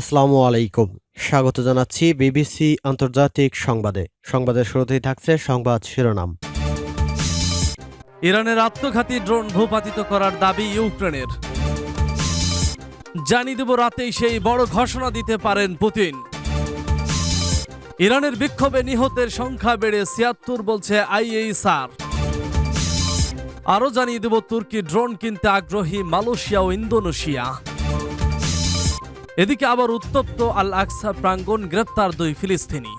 আসসালামু আলাইকুম। স্বাগত জানাচ্ছি বিবিসি আন্তর্জাতিক সংবাদে। সংবাদের শুরুতেই থাকছে সংবাদ শিরোনাম। ইরানের আত্মঘাতী ড্রোন ভূপাতিত করার দাবি ইউক্রেনের। জানিয়ে দেব রাতেই সেই বড় ঘোষণা দিতে পারেন পুতিন। ইরানের বিক্ষোভে নিহতের সংখ্যা বেড়ে ছিয়াত্তর বলছে আইএইসআর আরও জানিয়ে দেব তুর্কি ড্রোন কিনতে আগ্রহী মালয়েশিয়া ও ইন্দোনেশিয়া। এদিকে আবার উত্তপ্ত আল আকসা প্রাঙ্গণ গ্রেপ্তার দুই ফিলিস্তিনি।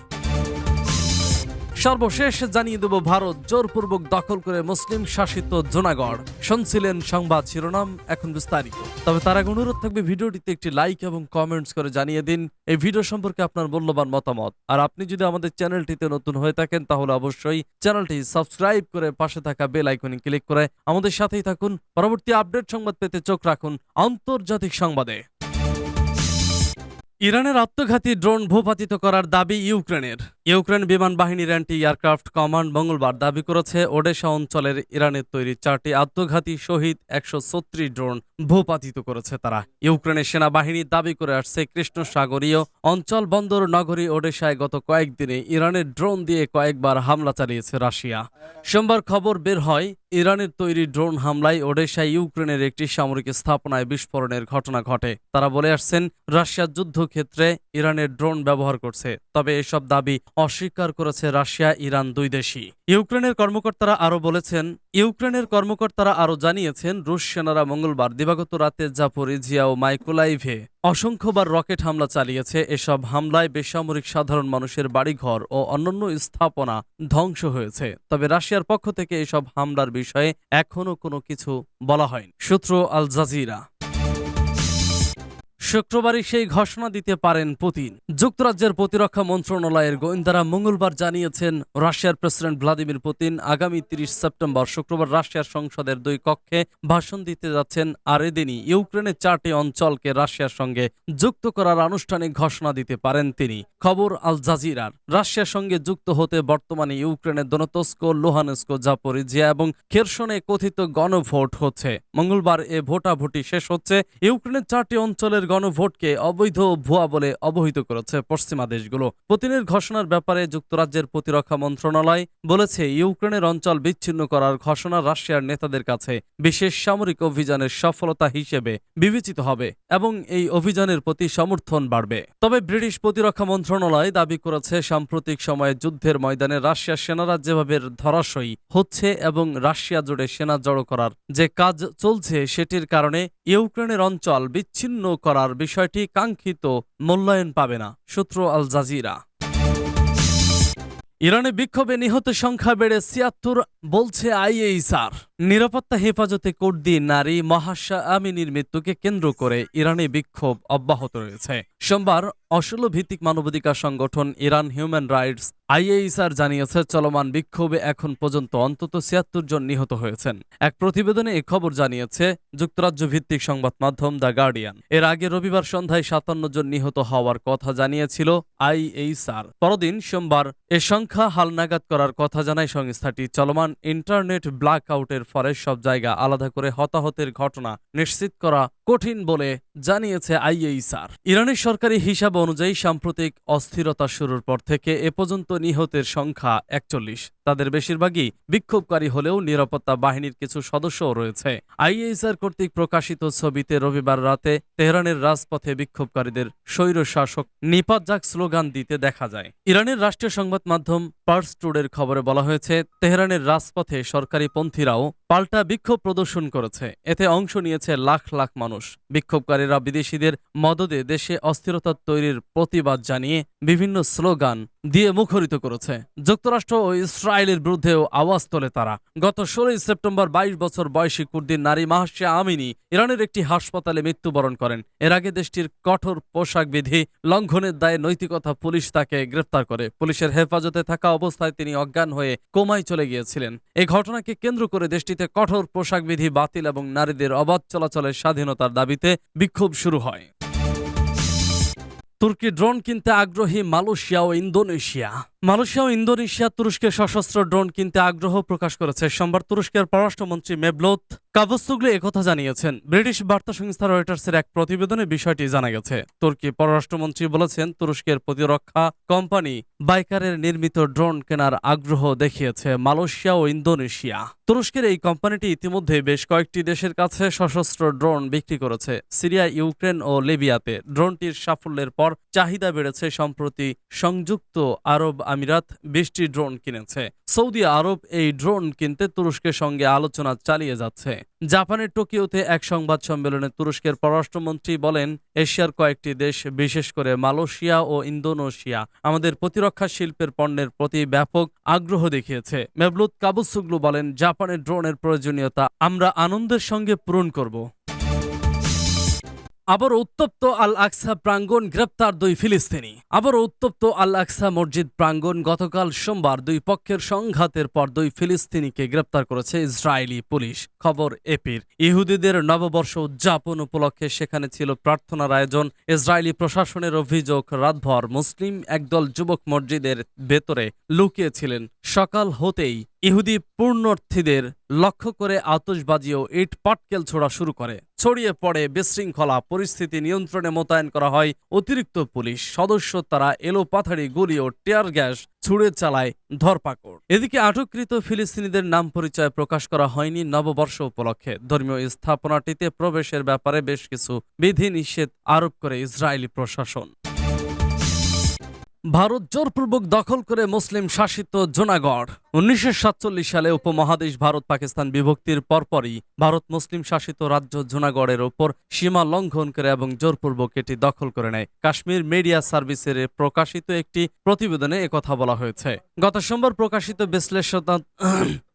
সর্বশেষ জানিয়ে দেব ভারত, জোরপূর্বক দখল করে মুসলিম শাসিত জোনাগড়। শুনছিলেন সংবাদ শিরোনাম, এখন বিস্তারিত। তবে তার আগে অনুরোধ থাকবে ভিডিওটিতে একটি লাইক এবং কমেন্টস করে জানিয়ে দিন। এই ভিডিও সম্পর্কে আপনার মূল্যবান মতামত। আর আপনি যদি আমাদের চ্যানেলটিতে নতুন হয়ে থাকেন, তাহলে অবশ্যই চ্যানেলটি সাবস্ক্রাইব করে পাশে থাকা বেল আইকনে ক্লিক করে আমাদের সাথেই থাকুন। পরবর্তী আপডেট সংবাদ পেতে চোখ রাখুন আন্তর্জাতিক সংবাদে। ইরানের আত্মঘাতী ড্রোন ভূপাতিত করার দাবি ইউক্রেনের। ইউক্রেন বিমান বাহিনীর অ্যান্টি এয়ারক্রাফট কমান্ড মঙ্গলবার দাবি করেছে, ওডেশা অঞ্চলের ইরানের তৈরি চারটি আত্মঘাতী শহীদ একশো ছত্রিশ ড্রোন ভূপাতিত করেছে তারা। ইউক্রেনের সেনাবাহিনী দাবি করে আসছে কৃষ্ণ সাগরীয় অঞ্চল বন্দর নগরী ওডেশায় গত কয়েকদিনে ইরানের ড্রোন দিয়ে কয়েকবার হামলা চালিয়েছে রাশিয়া। সোমবার খবর বের হয়, ইরানের তৈরি ড্রোন হামলায় ওডেশায় ইউক্রেনের একটি সামরিক স্থাপনায় বিস্ফোরণের ঘটনা ঘটে। তারা বলে আসছেন রাশিয়ার যুদ্ধক্ষেত্রে ইরানের ড্রোন ব্যবহার করছে, তবে এসব দাবি অস্বীকার করেছে রাশিয়া, ইরান দুই দেশই। ইউক্রেনের কর্মকর্তারা আরও বলেছেন, ইউক্রেনের কর্মকর্তারা আরও জানিয়েছেন, রুশ সেনারা মঙ্গলবার দিবাগত রাতে জাপোরিজিয়া ও মাইকোলাইভে অসংখ্যবার রকেট হামলা চালিয়েছে। এসব হামলায় বেসামরিক সাধারণ মানুষের বাড়িঘর ও অন্যান্য স্থাপনা ধ্বংস হয়েছে। তবে রাশিয়ার পক্ষ থেকে এসব হামলার বিষয়ে এখনও কোনো কিছু বলা হয়নি। সূত্র আল জাজিরা। শুক্রবারই সেই ঘোষণা দিতে পারেন পুতিন। যুক্তরাজ্যের প্রতিরক্ষা মন্ত্রণালয়ের গোয়েন্দারা মঙ্গলবার জানিয়েছেন, রাশিয়ার প্রেসিডেন্ট ভ্লাদিমির পুতিন আগামী তিরিশ সেপ্টেম্বর শুক্রবার রাশিয়ার সংসদের দুই কক্ষে ভাষণ দিতে যাচ্ছেন আর এদিনই ইউক্রেনের চারটি অঞ্চলকে রাশিয়ার সঙ্গে যুক্ত করার আনুষ্ঠানিক ঘোষণা দিতে পারেন তিনি। খবর আল জাজিরার। রাশিয়ার সঙ্গে যুক্ত হতে বর্তমানে ইউক্রেনের দনতস্কো, লোহানেস্কো, জাপোরিজিয়া এবং খেরসনে কথিত গণভোট হচ্ছে। মঙ্গলবার এ ভোটাভুটি শেষ হচ্ছে। ইউক্রেনের চারটি অঞ্চলের গণভোটকে অবৈধ ভুয়া বলে অবহিত করেছে পশ্চিমা দেশগুলো। পুতিনের ঘোষণার ব্যাপারে যুক্তরাজ্যের প্রতিরক্ষা মন্ত্রণালয় বলেছে, ইউক্রেনের অঞ্চল বিচ্ছিন্ন করার ঘোষণা রাশিয়ার নেতাদের কাছে। বিশেষ সামরিক অভিযানের সফলতা হিসেবে বিবেচিত হবে এবং এই অভিযানের প্রতি সমর্থন বাড়বে। তবে ব্রিটিশ প্রতিরক্ষা মন্ত্রণালয় দাবি করেছে, সাম্প্রতিক সময়ে যুদ্ধের ময়দানে রাশিয়ার সেনারা যেভাবে ধরাশয়ী হচ্ছে এবং রাশিয়া জুড়ে সেনা জড়ো করার যে কাজ চলছে, সেটির কারণে ইউক্রেনের অঞ্চল বিচ্ছিন্ন করার বিষয়টি কাঙ্ক্ষিত মূল্যায়ন পাবে না, সূত্র আল জাজিরা। ইরানে বিক্ষোভে নিহত সংখ্যা বেড়ে ছিয়াত্তর, বলছে আইএইসআর নিরাপত্তা হেফাজতে কর্দি নারী মহাশা আমিনীর মৃত্যুকে কেন্দ্র করে ইরানে বিক্ষোভ অব্যাহত রয়েছে। সোমবার অসল ভিত্তিক মানবাধিকার সংগঠন ইরান হিউম্যান রাইটস আইএইসআর জানিয়েছে, চলমান বিক্ষোভে এখন পর্যন্ত অন্তত ছিয়াত্তর জন নিহত হয়েছেন। এক প্রতিবেদনে এ খবর জানিয়েছে, যুক্তরাজ্য ভিত্তিক সংবাদ মাধ্যম দ্য গার্ডিয়ান। এর আগে রবিবার সন্ধ্যায় সাতান্ন জন নিহত হওয়ার কথা জানিয়েছিল আইএইসআর পরদিন সোমবার এ সংখ্যা হালনাগাদ করার কথা জানায় সংস্থাটি। চলমান ইন্টারনেট ব্ল্যাক আউটের ফলে সব জায়গা আলাদা করে হতাহতের ঘটনা নিশ্চিত করা কঠিন বলে জানিয়েছে আইএইসআর ইরানের সরকারি হিসাব অনুযায়ী সাম্প্রতিক অস্থিরতা শুরুর পর থেকে এ পর্যন্ত নিহতের সংখ্যা একচল্লিশ। তাদের বেশিরভাগই বিক্ষোভকারী হলেও নিরাপত্তা বাহিনীর কিছু সদস্যও রয়েছে। আইএসআর কর্তৃক প্রকাশিত ছবিতে রবিবার রাতে তেহরানের রাজপথে বিক্ষোভকারীদের স্বৈর শাসক নিপাত স্লোগান দিতে দেখা যায়। ইরানের রাষ্ট্রীয় সংবাদ মাধ্যম পার্স টুডের খবরে বলা হয়েছে, তেহরানের রাজপথে সরকারি পন্থীরাও পাল্টা বিক্ষোভ প্রদর্শন করেছে। এতে অংশ নিয়েছে লাখ লাখ মানুষ। বিক্ষোভকারীরা বিদেশিদের মদদে দেশে অস্থিরতা তৈরির প্রতিবাদ জানিয়ে বিভিন্ন স্লোগান দিয়ে মুখরিত করেছে। যুক্তরাষ্ট্র ও ইসরায়েলের বিরুদ্ধেও আওয়াজ তোলে তারা। গত ষোলোই সেপ্টেম্বর বাইশ বছর বয়সী কুর্দিন নারী মাহাশিয়া আমিনী ইরানের একটি হাসপাতালে মৃত্যুবরণ করেন। এর আগে দেশটির কঠোর পোশাক বিধি লঙ্ঘনের দায়ে নৈতিকতা পুলিশ তাকে গ্রেফতার করে। পুলিশের হেফাজতে থাকা অবস্থায় তিনি অজ্ঞান হয়ে কোমায় চলে গিয়েছিলেন। এই ঘটনাকে কেন্দ্র করে দেশটিতে কঠোর পোশাক বিধি বাতিল এবং নারীদের অবাধ চলাচলের স্বাধীনতার দাবিতে বিক্ষোভ শুরু হয়। তুর্কি ড্রোন কিনতে আগ্রহী মালয়েশিয়া ও ইন্দোনেশিয়া। মালয়েশিয়া ও ইন্দোনেশিয়া তুরস্কের সশস্ত্র ড্রোন কিনতে আগ্রহ প্রকাশ করেছে। সোমবার তুরস্কের পররাষ্ট্রমন্ত্রী মেভলোত কাবুসুগলু একথা জানিয়েছেন। ব্রিটিশ বার্তা সংস্থা রয়টার্সের এক প্রতিবেদনে বিষয়টি জানা গেছে। তুর্কি পররাষ্ট্রমন্ত্রী বলেছেন, তুরস্কের প্রতিরক্ষা কোম্পানি বাইকারের নির্মিত ড্রোন কেনার আগ্রহ দেখিয়েছে মালয়েশিয়া ও ইন্দোনেশিয়া। তুরস্কের এই কোম্পানিটি ইতিমধ্যে বেশ কয়েকটি দেশের কাছে সশস্ত্র ড্রোন বিক্রি করেছে। সিরিয়া, ইউক্রেন ও লিবিয়াতে ড্রোনটির সাফল্যের পর চাহিদা বেড়েছে সম্প্রতি সংযুক্ত আরব আমিরাত বিশটি ড্রোন কিনেছে। সৌদি আরব এই ড্রোন কিনতে তুরস্কের সঙ্গে আলোচনা চালিয়ে যাচ্ছে। জাপানের টোকিওতে এক সংবাদ সম্মেলনে তুরস্কের পররাষ্ট্রমন্ত্রী বলেন, এশিয়ার কয়েকটি দেশ, বিশেষ করে মালয়েশিয়া ও ইন্দোনেশিয়া, আমাদের প্রতিরক্ষা শিল্পের পণ্যের প্রতি ব্যাপক আগ্রহ দেখিয়েছে। মেবলুত কাবুসুগলু বলেন, জাপানের ড্রোনের প্রয়োজনীয়তা আমরা আনন্দের সঙ্গে পূরণ করব। আবার উত্তপ্ত আল আকসা প্রাঙ্গণ গ্রেপ্তার দুই ফিলিস্তিনি। আবার উত্তপ্ত আল আকসা মসজিদ প্রাঙ্গণ গতকাল সোমবার দুই পক্ষের সংঘাতের পর দুই ফিলিস্তিনিকে গ্রেপ্তার করেছে ইসরায়েলি পুলিশ, খবর এপির। ইহুদিদের নববর্ষ উদযাপন উপলক্ষে সেখানে ছিল প্রার্থনার আয়োজন। ইসরায়েলি প্রশাসনের অভিযোগ, রাতভর মুসলিম একদল যুবক মসজিদের ভেতরে লুকিয়েছিলেন। সকাল হতেই ইহুদি পূর্ণার্থীদের লক্ষ্য করে আতশবাজি ও ইট পাটকেল ছোড়া শুরু করে। ছড়িয়ে পড়ে বিশৃঙ্খলা, পরিস্থিতি নিয়ন্ত্রণে মোতায়েন করা হয় অতিরিক্ত পুলিশ সদস্য, তারা এলোপাথাড়ি গুলি ও টিয়ার গ্যাস ছুড়ে চালায় ধরপাকড়। এদিকে আটককৃত ফিলিস্তিনিদের নাম পরিচয় প্রকাশ করা হয়নি নববর্ষ উপলক্ষে। ধর্মীয় স্থাপনাটিতে প্রবেশের ব্যাপারে বেশ কিছু বিধিনিষেধ আরোপ করে ইসরায়েলি প্রশাসন। ভারত জোরপূর্বক দখল করে মুসলিম শাসিত জুনাগড়। উনিশশো সালে উপমহাদেশ ভারত পাকিস্তান বিভক্তির পরপরই ভারত মুসলিম শাসিত রাজ্য জোনাগড়ের ওপর সীমা লঙ্ঘন করে এবং জোরপূর্বক এটি দখল করে নেয়। কাশ্মীর মিডিয়া সার্ভিসের প্রকাশিত একটি প্রতিবেদনে একথা বলা হয়েছে। গত সোমবার প্রকাশিত বিশ্লেষণ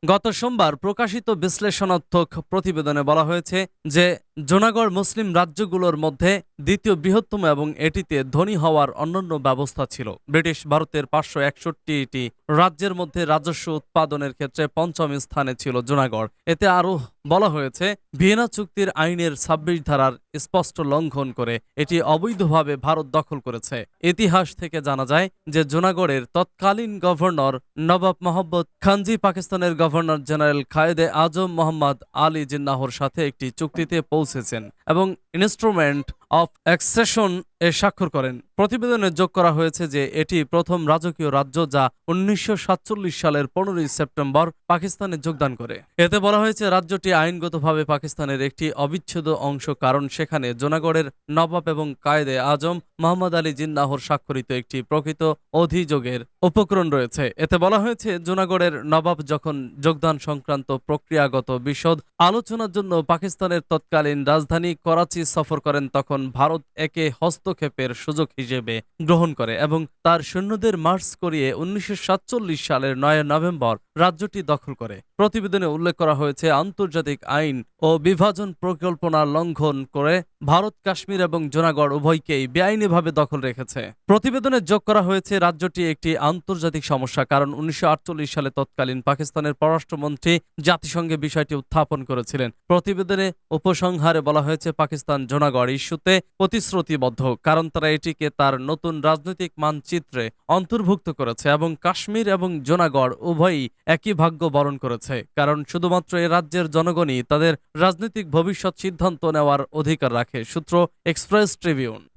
গত সোমবার প্রকাশিত বিশ্লেষণাত্মক প্রতিবেদনে বলা হয়েছে যে জোনাগড় মুসলিম রাজ্যগুলোর মধ্যে দ্বিতীয় বৃহত্তম এবং এটিতে ধনী হওয়ার অন্যান্য ব্যবস্থা ছিল। ব্রিটিশ ভারতের পাঁচশো একষট্টিটি রাজ্যের মধ্যে রাজস্ব উৎপাদনের ক্ষেত্রে পঞ্চম স্থানে ছিল জোনাগড়। এতে আরও বলা হয়েছে, ভিয়েনা চুক্তির আইনের ছাব্বিশ ধারার স্পষ্ট লঙ্ঘন করে এটি অবৈধভাবে ভারত দখল করেছে। ইতিহাস থেকে জানা যায় যে জুনাগড়ের তৎকালীন গভর্নর নবাব মোহাম্মদ খানজি পাকিস্তানের গভর্নর জেনারেল খায়েদে আজম মোহাম্মদ আলী জিন্নাহর সাথে একটি চুক্তিতে পৌঁছেছেন। এবং ইনস্ট্রুমেন্ট অফ এক্সেশন এ স্বাক্ষর করেন। প্রতিবেদনে যোগ করা হয়েছে যে এটি প্রথম রাজকীয় রাজ্য যা উনিশশো সাতচল্লিশ সালের পনেরোই সেপ্টেম্বর পাকিস্তানে যোগদান করে। এতে বলা হয়েছে, রাজ্যটি আইনগতভাবে পাকিস্তানের একটি অবিচ্ছেদ্য অংশ, কারণ সেখানে জোনাগড়ের নবাব এবং কায়েদে আজম, মোহাম্মদ আলী জিন্নাহর স্বাক্ষরিত একটি প্রকৃত অধিযোগের উপকরণ রয়েছে। এতে বলা হয়েছে, জোনাগড়ের নবাব যখন যোগদান সংক্রান্ত প্রক্রিয়াগত বিশদ আলোচনার জন্য পাকিস্তানের তৎকালীন রাজধানী করাচি সফর করেন তখন ভারত একে হস্তক্ষেপের সুযোগ হিসেবে গ্রহণ করে এবং তার সৈন্যদের মার্চ করিয়ে উনিশশো সালের নয় নভেম্বর রাজ্যটি দখল করে। প্রতিবেদনে উল্লেখ করা হয়েছে, আন্তর্জাতিক আইন ও বিভাজন পরিকল্পনা লঙ্ঘন করে ভারত, কাশ্মীর এবং জোনাগড় উভয়কেই বেআইনিভাবে দখল রেখেছে। প্রতিবেদনে যোগ করা হয়েছে, রাজ্যটি একটি আন্তর্জাতিক সমস্যা কারণ উনিশশো আটচল্লিশ সালে তৎকালীন পাকিস্তানের পররাষ্ট্রমন্ত্রী জাতিসংঘে বিষয়টি উত্থাপন করেছিলেন। প্রতিবেদনে উপসংহারে বলা হয়েছে পাকিস্তান জোনাগড় ইস্যুতে প্রতিশ্রুতিবদ্ধ, কারণ তারা এটিকে তার নতুন রাজনৈতিক মানচিত্রে অন্তর্ভুক্ত করেছে এবং কাশ্মীর এবং জোনাগড় উভয়ই একই ভাগ্য বরণ করেছে, কারণ শুধুমাত্র এ রাজ্যের জনগণই তাদের রাজনৈতিক ভবিষ্যৎ সিদ্ধান্ত নেওয়ার অধিকার রাখে, সূত্র এক্সপ্রেস ট্রিবিউন।